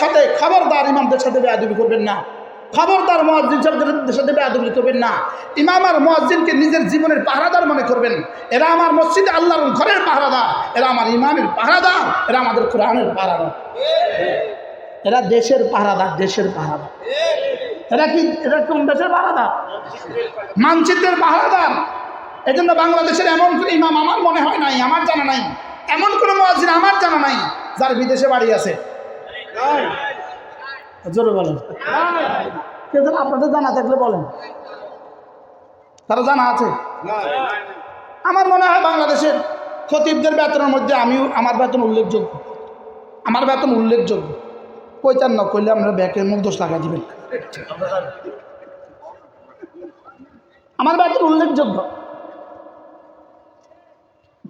সাথে খবরদার ইমামদের সাথে বেয়াদবি করবেন না। খবরদার মহাজিন সাহেবদের সাথে বেয়াদবি করবেন না। ইমাম আর মহাজিনকে নিজের জীবনের পাহারাদার মনে করবেন। এরা আমার মসজিদে আল্লাহর ঘরের পাহারাদার। এরা আমার ইমামের পাহারাদার। এরা আমাদের কোরআনের পাহারাদার। এরা দেশের পাহারাদার দেশের পাহারাদার। এরা কি, এরা কোন দেশের পাহারাদার? মানচিত্রের পাহারাদার। এই জন্য বাংলাদেশের এমন কোনো ইমাম আমার মনে হয় নাই, আমার জানা নাই। এমন কোনো মহাজিন আমার জানা নাই, যার বিদেশে বাড়ি আছে। জোরে বলেন। আপনাদের জানা থাকলে বলেন। তারা জানা আছে? আমার মনে হয় বাংলাদেশের খতিবদের বেতনের মধ্যে আমিও, আমার বেতন উল্লেখযোগ্য। আমার বেতন উল্লেখযোগ্য। পঁয়তান্ন করলে আমরা ব্যাকের মুখ দোষ লাগাই দিবেন। আমার বেতন উল্লেখযোগ্য।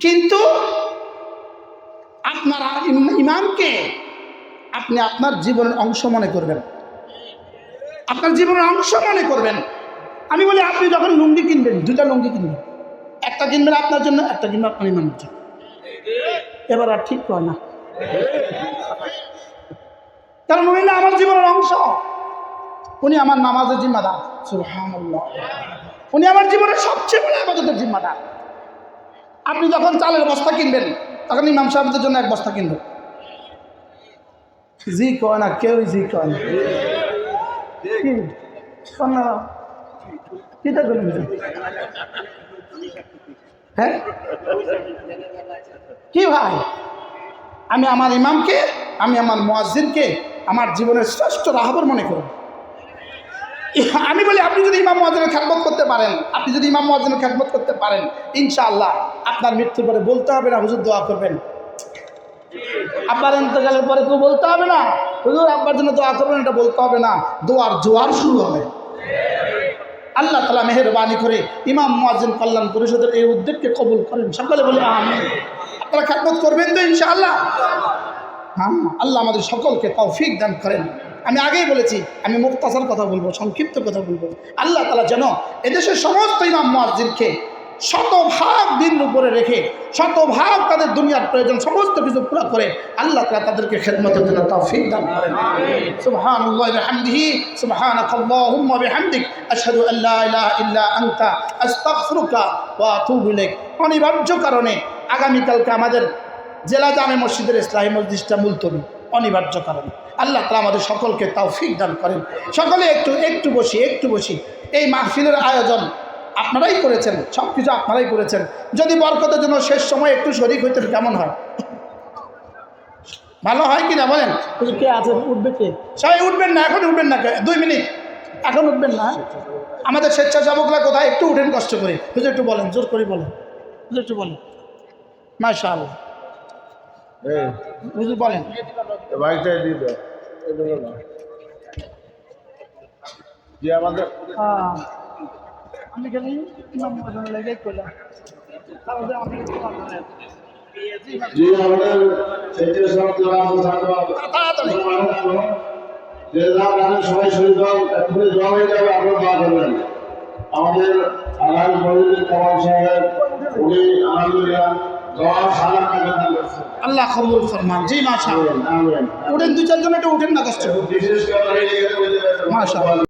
কিন্তু আপনারা ইম- ইমামকে আপনি আপনার জীবনের অংশ মনে করবেন। আপনার জীবনের অংশ মনে করবেন। আমি বলি, আপনি যখন লুঙ্গি কিনবেন দুটা লুঙ্গি কিনবেন, একটা কিনবেন আপনার জন্য, একটা কিনবেন আপনার ইমামের জন্য। এবার আর ঠিক কয় না। কারণ উনি না আমার জীবনের অংশ। উনি আমার নামাজের জিম্মাদার। সুবহানাল্লাহ। উনি আমার জীবনের সবচেয়ে বড় আবাদতের জিম্মাদার। আপনি যখন চালের বস্তা কিনবেন, তখন ইমাম সাহেবদের জন্য এক বস্তা কিনবেন। জি না কেউই জি না কি হ্যাঁ কি ভাই আমি আমার ইমামকে আমি আমার মোয়াজ্জিনকে আমার জীবনের শ্রেষ্ঠ রাহবর মনে করব আমি বলি আপনি যদি ইমাম মোয়াজ্জিনের খ্যাতমত করতে পারেন আপনি যদি ইমাম মোয়াজ্জিনের খ্যাতমত করতে পারেন ইনশাআল্লাহ আপনার মৃত্যুর পরে বলতে হবে না হুজুর দোয়া করবেন। আব্বার ইন্তকালের পরে তো বলতে হবে না। হুজুর, আব্বার জন্য দোয়া করবেন, এটা বলতে হবে না। দোয়ার জোয়ার শুরু হবে। আল্লাহ তালা মেহরবানি করে ইমাম মুয়াজ্জিন কল্যাণ পরিষদের এই উদ্যোগকে কবুল করেন। সকলে বলে আমি আপনারা খ্যাতমত করবেন তো, ইনশাআল্লাহ। হ্যাঁ আল্লাহ আমাদের সকলকে তৌফিক দান করেন। আমি আগেই বলেছি, আমি মুক্তাসার কথা বলব, সংক্ষিপ্ত কথা বলব। আল্লাহ তালা যেন এদেশের সমস্ত ইমাম মুয়াজ্জিনকে শতভাগ দিন উপরে রেখে, শতভাগ তাদের দুনিয়ার প্রয়োজন, সমস্ত কিছু পুরো করে আল্লাহ তালা তাদেরকে খেদমতের জন্য দান করেন। অনিবার্য কারণে আগামীকালকে আমাদের জেলা জামে মসজিদের ইসলাহী মসজিদটা মুলতবি, অনিবার্য কারণে। আল্লাহ তালা আমাদের সকলকে তৌফিক দান করেন। সকলে একটু একটু বসি একটু বসি। এই মাহফিলের আয়োজন আপনারাই করেছেন সব কিছু আপনারাই করেছেন। যদি বরকতের জন্য শেষ সময় একটু শরিক হইতেন কেমন হয়? ভালো হয় কি না বলেন কে আছে? উঠবে কে? সবাই উঠবেন না এখন উঠবেন না কে? দুই মিনিট। এখন উঠবেন না আমাদের স্বেচ্ছাসেবকরা কোথায়? একটু উঠেন কষ্ট করে। হুজুর একটু বলেন জোর করে বলেন। হুজুর একটু বলেন। মাশা আল্লাহ হুজুর বলেন। আমাদের হ্যাঁ। আমি ইমাম মহাজন লেগে করলাম তাহলে আমি। যে আমাদের সেটা সব তাড়াতাড়ি যে গানের সবাই শরীর দল এক্ষুনি জমা হয়ে যাবে আপনার দোয়া করবেন আমাদের আলহাজ মহিউদ্দিন কামাল সাহেব উনি আলহামদুলিল্লাহ দোয়া করছেন আল্লাহ কবুল ফরমান জি। উঠেন দুই চারজন একটু উঠেন না কষ্ট করে। বিশেষ করে মাশাআল্লাহ।